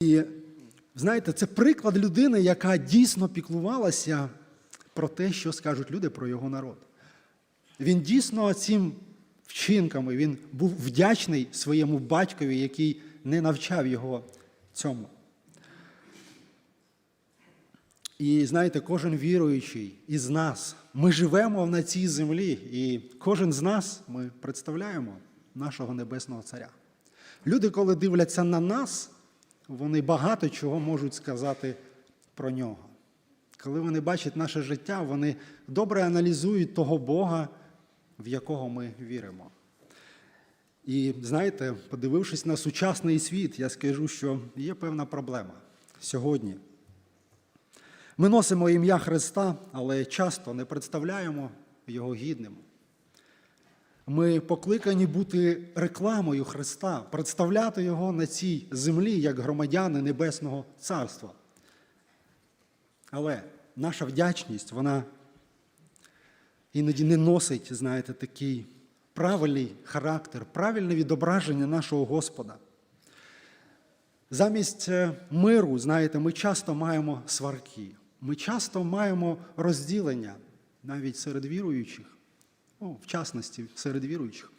І знаєте, це приклад людини, яка дійсно піклувалася про те, що скажуть люди про його народ. Він дійсно цим вчинками він був вдячний своєму батькові, який не навчав його цьому. І знаєте, кожен віруючий із нас, ми живемо на цій землі, і кожен з нас ми представляємо нашого Небесного Царя. Люди, коли дивляться на нас, вони багато чого можуть сказати про нього. Коли вони бачать наше життя, вони добре аналізують того Бога, в якого ми віримо. І знаєте, подивившись на сучасний світ, я скажу, що є певна проблема сьогодні. Ми носимо ім'я Христа, але часто не представляємо Його гідним. Ми покликані бути рекламою Христа, представляти Його на цій землі як громадяни Небесного Царства. Але наша вдячність, вона іноді не носить, знаєте, такий правильний характер, правильне відображення нашого Господа. Замість е, миру, знаєте, ми часто маємо сварки, ми часто маємо розділення навіть серед віруючих, ну, в частності серед віруючих.